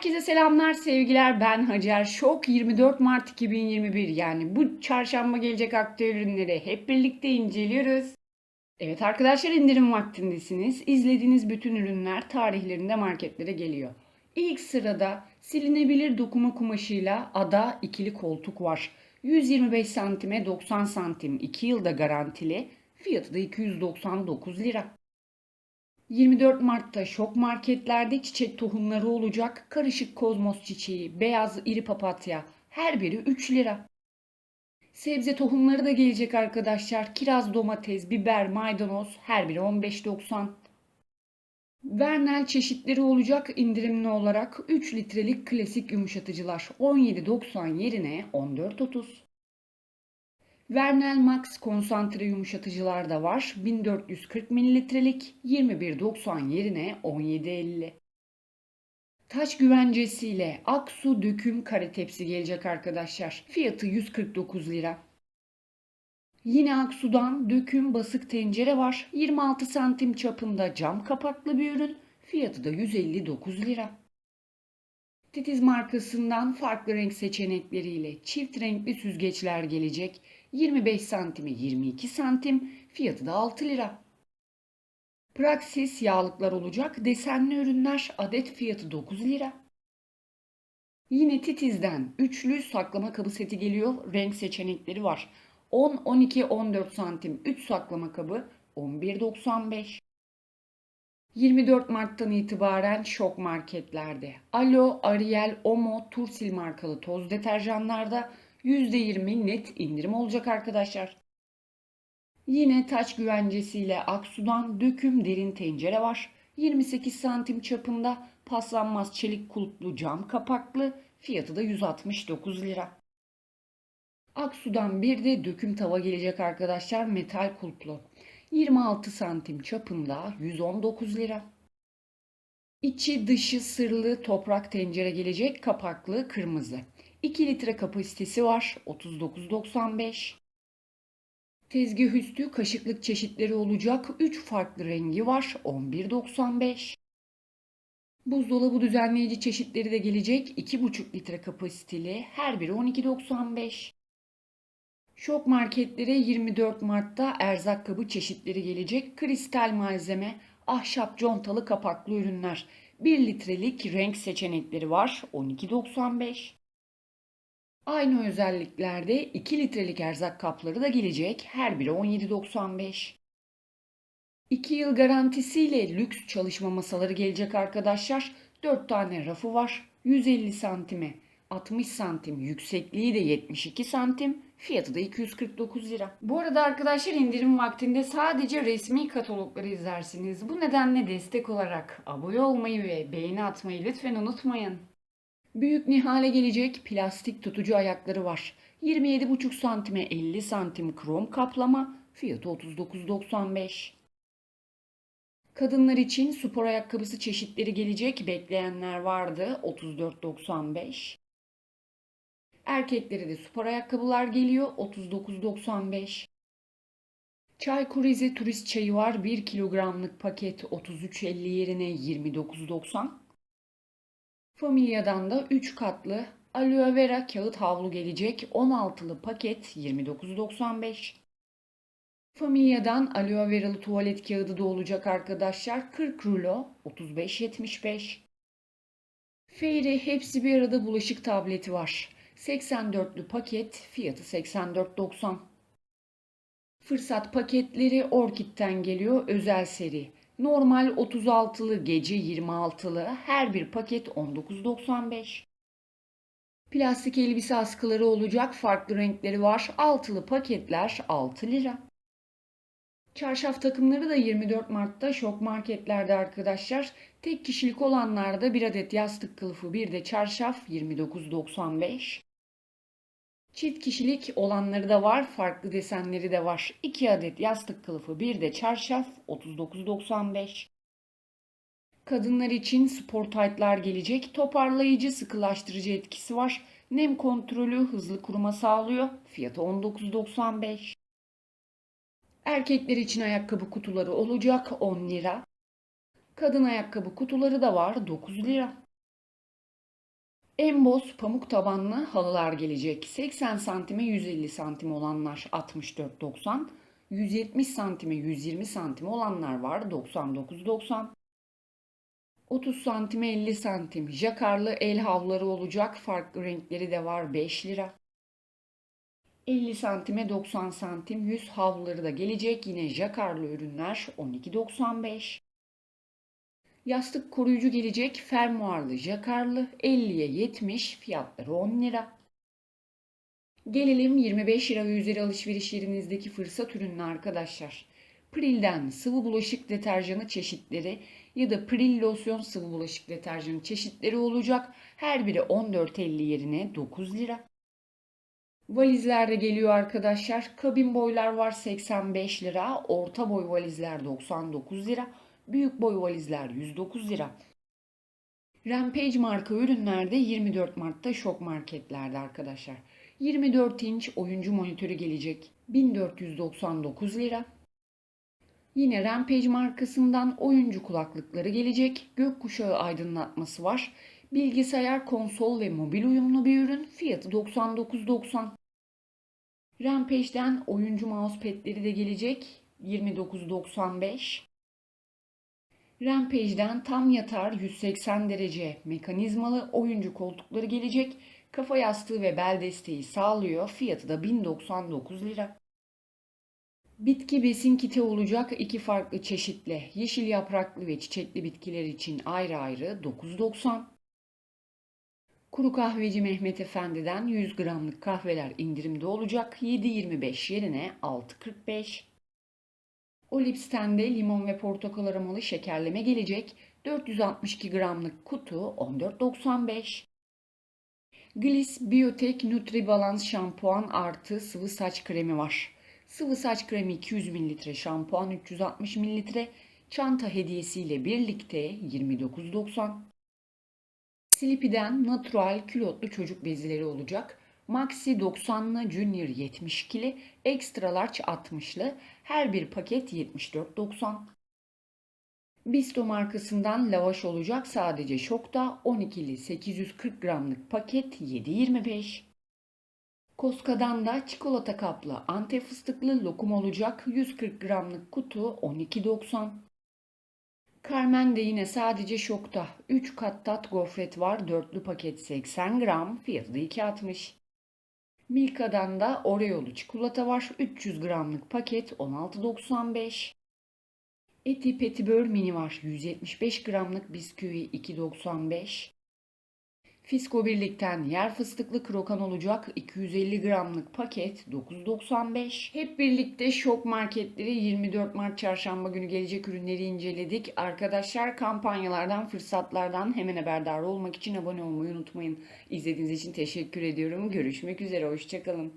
Herkese selamlar, sevgiler. Ben Hacer. Şok 24 Mart 2021 yani bu çarşamba gelecek aktüel ürünleri hep birlikte inceliyoruz. Evet arkadaşlar indirim vaktindesiniz. İzlediğiniz bütün ürünler tarihlerinde marketlere geliyor. İlk sırada silinebilir dokuma kumaşıyla ada ikili koltuk var. 125 santime 90 santim 2 yılda garantili. Fiyatı da 299 lira. 24 Mart'ta şok marketlerde çiçek tohumları olacak. Karışık kozmos çiçeği, beyaz iri papatya her biri 3 lira. Sebze tohumları da gelecek arkadaşlar. Kiraz, domates, biber, maydanoz her biri 15.90. Vernel çeşitleri olacak indirimli olarak 3 litrelik klasik yumuşatıcılar 17.90 yerine 14.30. Vernel Max konsantre yumuşatıcılar da var. 1440 mililitrelik 21.90 yerine 17.50. Taş güvencesiyle Aksu döküm kare tepsi gelecek arkadaşlar. Fiyatı 149 lira. Yine Aksu'dan döküm basık tencere var. 26 santim çapında cam kapaklı bir ürün. Fiyatı da 159 lira. Titiz markasından farklı renk seçenekleriyle çift renkli süzgeçler gelecek. 25 santime 22 santim, fiyatı da 6 lira. Praxis yağlıklar olacak, desenli ürünler adet fiyatı 9 lira. Yine Titiz'den üçlü saklama kabı seti geliyor, renk seçenekleri var. 10, 12, 14 santim 3 saklama kabı 11.95. 24 Mart'tan itibaren şok marketlerde Alo, Ariel, Omo, Tursil markalı toz deterjanlarda %20 net indirim olacak arkadaşlar. Yine taç güvencesiyle Aksu'dan döküm derin tencere var. 28 santim çapında paslanmaz çelik kulplu cam kapaklı fiyatı da 169 lira. Aksu'dan bir de döküm tava gelecek arkadaşlar metal kulplu. 26 santim çapında 119 lira. İçi dışı sırlı toprak tencere gelecek kapaklı kırmızı. 2 litre kapasitesi var 39.95. Tezgah üstü kaşıklık çeşitleri olacak 3 farklı rengi var 11.95. Buzdolabı düzenleyici çeşitleri de gelecek 2,5 litre kapasiteli her biri 12.95. Şok marketlere 24 Mart'ta erzak kabı çeşitleri gelecek. Kristal malzeme, ahşap contalı kapaklı ürünler. 1 litrelik renk seçenekleri var. 12.95. Aynı özelliklerde 2 litrelik erzak kapları da gelecek. Her biri 17.95. 2 yıl garantisiyle lüks çalışma masaları gelecek arkadaşlar. 4 tane rafı var. 150 santime 60 santim yüksekliği de 72 santim fiyatı da 249 lira. Bu arada arkadaşlar indirim vaktinde sadece resmi katalogları izlersiniz. Bu nedenle destek olarak abone olmayı ve beğeni atmayı lütfen unutmayın. Büyük Nihal'e gelecek plastik tutucu ayakları var. 27,5 santime 50 santim krom kaplama fiyatı 39.95. Kadınlar için spor ayakkabısı çeşitleri gelecek bekleyenler vardı 34.95. Erkeklere de spor ayakkabılar geliyor 39.95. Çaykur Rize turist çayı var 1 kilogramlık paket 33.50 yerine 29.90. Familya'dan da 3 katlı aloe vera kağıt havlu gelecek 16'lı paket 29.95. Familya'dan aloe veralı tuvalet kağıdı da olacak arkadaşlar 40 rulo 35.75. Fairy hepsi bir arada bulaşık tableti var. 84'lü paket fiyatı 84.90. Fırsat paketleri Orkid'den geliyor özel seri. Normal 36'lı gece 26'lı her bir paket 19.95. Plastik elbise askıları olacak farklı renkleri var. Altılı paketler 6 lira. Çarşaf takımları da 24 Mart'ta şok marketlerde arkadaşlar. Tek kişilik olanlarda bir adet yastık kılıfı bir de çarşaf 29.95. Çift kişilik olanları da var, farklı desenleri de var. 2 adet yastık kılıfı, bir de çarşaf 39.95. Kadınlar için spor taytlar gelecek. Toparlayıcı, sıkılaştırıcı etkisi var. Nem kontrolü, hızlı kuruma sağlıyor. Fiyatı 19.95. Erkekler için ayakkabı kutuları olacak 10 lira. Kadın ayakkabı kutuları da var 9 lira. Emboz pamuk tabanlı halılar gelecek. 80 santime 150 santim olanlar 64.90. 170 santime 120 santim olanlar var 99.90. 30 santime 50 santim jakarlı el havluları olacak. Farklı renkleri de var 5 lira. 50 santime 90 santim yüz havluları da gelecek. Yine jakarlı ürünler 12.95. Yastık koruyucu gelecek. Fermuarlı jakarlı 50'ye 70 fiyatları 10 lira. Gelelim 25 lira ve üzeri alışveriş yerinizdeki fırsat ürününe arkadaşlar. Pril'den sıvı bulaşık deterjanı çeşitleri ya da Pril losyon sıvı bulaşık deterjanı çeşitleri olacak. Her biri 14.50 yerine 9 lira. Valizler de geliyor arkadaşlar. Kabin boylar var 85 lira. Orta boy valizler 99 lira. Büyük boy valizler 109 lira. Rampage marka ürünlerde 24 Mart'ta şok marketlerde arkadaşlar. 24 inç oyuncu monitörü gelecek. 1499 lira. Yine Rampage markasından oyuncu kulaklıkları gelecek. Gökkuşağı aydınlatması var. Bilgisayar, konsol ve mobil uyumlu bir ürün. Fiyatı 99.90. Rampage'den oyuncu mousepad'leri de gelecek. 29.95. Rampage'den tam yatar 180 derece mekanizmalı oyuncu koltukları gelecek. Kafa yastığı ve bel desteği sağlıyor. Fiyatı da 1099 lira. Bitki besin kiti olacak iki farklı çeşitle. Yeşil yapraklı ve çiçekli bitkiler için ayrı ayrı 9.90. Kuru kahveci Mehmet Efendi'den 100 gramlık kahveler indirimde olacak. 7.25 yerine 6.45. Olips'ten de limon ve portakal aromalı şekerleme gelecek. 462 gramlık kutu 14.95. Gliss Biotech Nutri Balance şampuan artı sıvı saç kremi var. Sıvı saç kremi 200 ml, şampuan 360 ml, çanta hediyesiyle birlikte 29.90. Sleepy'den natural külotlu çocuk bezileri olacak. Maxi 90'lı, Junior 72'li, Extra Large 60'lı. Her bir paket 74.90. Bisto markasından lavaş olacak sadece şokta 12'li 840 gramlık paket 7.25. Koska'dan da çikolata kaplı antep fıstıklı lokum olacak 140 gramlık kutu 12.90. Carmen de yine sadece şokta 3 kat tat gofret var dörtlü paket 80 gram fiyatı da 2.60. Milka'dan da Oreo'lu çikolata var 300 gramlık paket 16.95. Eti Petibör mini var 175 gramlık bisküvi 2.95. Fisko Birlik'ten yer fıstıklı krokan olacak 250 gramlık paket 9.95. Hep birlikte şok marketleri 24 Mart çarşamba günü gelecek ürünleri inceledik. Arkadaşlar kampanyalardan, fırsatlardan hemen haberdar olmak için abone olmayı unutmayın. İzlediğiniz için teşekkür ediyorum. Görüşmek üzere, hoşçakalın.